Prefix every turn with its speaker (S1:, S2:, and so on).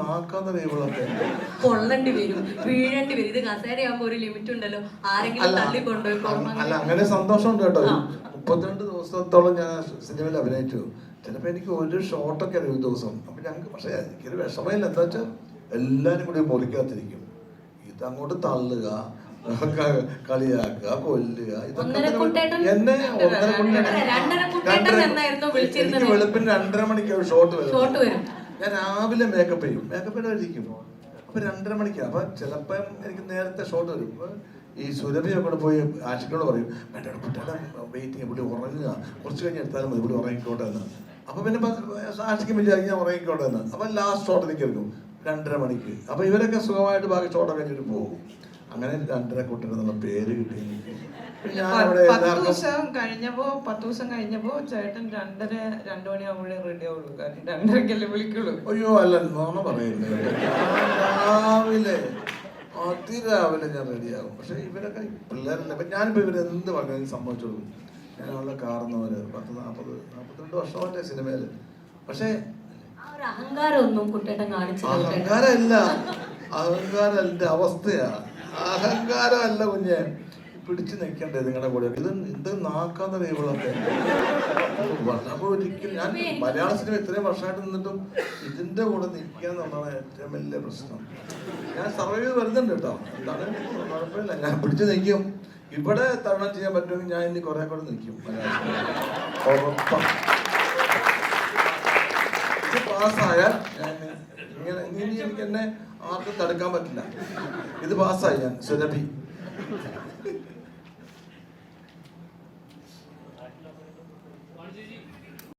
S1: നാക്കാത്ത ഇവളൊക്കെ
S2: കൊള്ളണ്ടി വരും വീഴേണ്ടി വരും. ഇത് കസേരയാകുമ്പോ ഒരു ലിമിറ്റ് ഉണ്ടല്ലോ. ആരെങ്കിലും തള്ളി കൊണ്ടുപോയി
S1: അല്ല അങ്ങനെ സന്തോഷമുണ്ട് കേട്ടോ. മുപ്പത്തിരണ്ട് ദിവസത്തോളം ഞാൻ സിനിമയിൽ അഭിനയിച്ചു. ചിലപ്പോൾ എനിക്ക് ഒരു ഷോട്ടൊക്കെ അറിയും ഒരു ദിവസം. അപ്പൊ ഞങ്ങൾക്ക് പക്ഷേ എനിക്കൊരു വിഷമമില്ല. എന്താ വെച്ചാൽ എല്ലാരും കൂടി മുറിക്കാത്തിരിക്കും ഇതങ്ങോട്ട് തള്ളുക കളിയാക്കുക കൊല്ലുക ഇതൊക്കെ എന്നെ ഒന്നര കുട്ടേട്ടൻ. എനിക്ക് വെളുപ്പിന് രണ്ടര മണിക്ക് ഷോട്ട് വരും. ഞാൻ രാവിലെ മേക്കപ്പ് ചെയ്യും. മേക്കപ്പ് ഇരിക്കും അപ്പൊ രണ്ടര മണിക്ക്. അപ്പൊ ചിലപ്പം എനിക്ക് നേരത്തെ ഷോട്ട് വരും ഈ സുരഭിയൊക്കെ കൂടെ പോയി ആശിക്കോട് പറയും വേണ്ട കുട്ടിയുടെ വെയിറ്റിംഗ് പുള്ളി ഉറങ്ങുക. കുറച്ച് കഴിഞ്ഞ് എടുത്താലും മതി പുള്ളി ഉറങ്ങിക്കോട്ടെ എന്ന്. അപ്പൊ പിന്നെ ആശിക്കും വിചാരിക്കും ഞാൻ ഉറങ്ങിക്കോട്ടെ എന്ന്. അപ്പൊ ലാസ്റ്റ് ഷോട്ട് നിൽക്കും രണ്ടര മണിക്ക്. അപ്പൊ ഇവരൊക്കെ സുഖമായിട്ട് ബാക്കി ഷോട്ടൊക്കെ കഴിഞ്ഞിട്ട് പോകും. അങ്ങനെ രണ്ടര എന്നുള്ള പേര് കിട്ടി.
S3: പത്ത്
S1: എല്ലാവർക്കും
S3: ദിവസം കഴിഞ്ഞപ്പോ പത്ത് ദിവസം കഴിഞ്ഞപ്പോ ചേട്ടൻ രണ്ടര രണ്ടു മണിയാവുമ്പോഴേ റെഡി ആവുള്ളൂ. കാരണം രണ്ടരക്കല്ലേ വിളിക്കുള്ളൂ.
S1: അയ്യോ അല്ല നോണ രാവിലെ അതിരാവിലെ ഞാൻ റെഡിയാകും പക്ഷെ ഇവരൊക്കെ പിള്ളേരല്ല. ഇപ്പൊ ഞാനിപ്പോ ഇവർ എന്ത് പറഞ്ഞാലും സമ്മതിച്ചു കൊടുക്കും. ഞാൻ അവളുടെ കാർന്നവര് പത്ത് നാൽപ്പത് നാൽപ്പത്തിരണ്ട് വർഷമല്ലേ സിനിമയിൽ. പക്ഷേ
S2: അഹങ്കാരമൊന്നും ഒരു അഹങ്കാരം ഒന്നും കുട്ടേട്ടൻ കാണിച്ചില്ല
S1: അഹങ്കാരമല്ല. അഹങ്കാരം എന്റെ അവസ്ഥയാ. അഹങ്കാരമല്ല കുഞ്ഞെ. പിടിച്ചു നിൽക്കണ്ടേ നിങ്ങളുടെ കൂടെ. ഇത് ഇത് നാക്കാന്ന് ദൈവമൊക്കെ വന്നപ്പോ ഒരിക്കലും ഞാൻ മലയാള സിനിമ ഇത്രയും വർഷമായിട്ട് നിന്നിട്ടും ഇതിന്റെ കൂടെ നിൽക്കുക എന്നുള്ളതാണ് ഏറ്റവും വലിയ പ്രശ്നം. ഞാൻ സർവൈവ് ചെയ്ത് വരുന്നുണ്ട് കേട്ടോ. എന്താണ്? കുഴപ്പമില്ല. ഞാൻ പിടിച്ചു നിൽക്കും. ഇവിടെ തരണം ചെയ്യാൻ പറ്റുമെങ്കിൽ ഞാൻ ഇനി കുറെ കൂടെ നിൽക്കും മലയാള പാസ്സായാൽ ഞാൻ ഇങ്ങനെ ഇങ്ങനെ എനിക്ക് എന്നെ ആർക്കും തടുക്കാൻ പറ്റില്ല ഇത് പാസ്സായി ഞാൻ സുരഭി Thank you.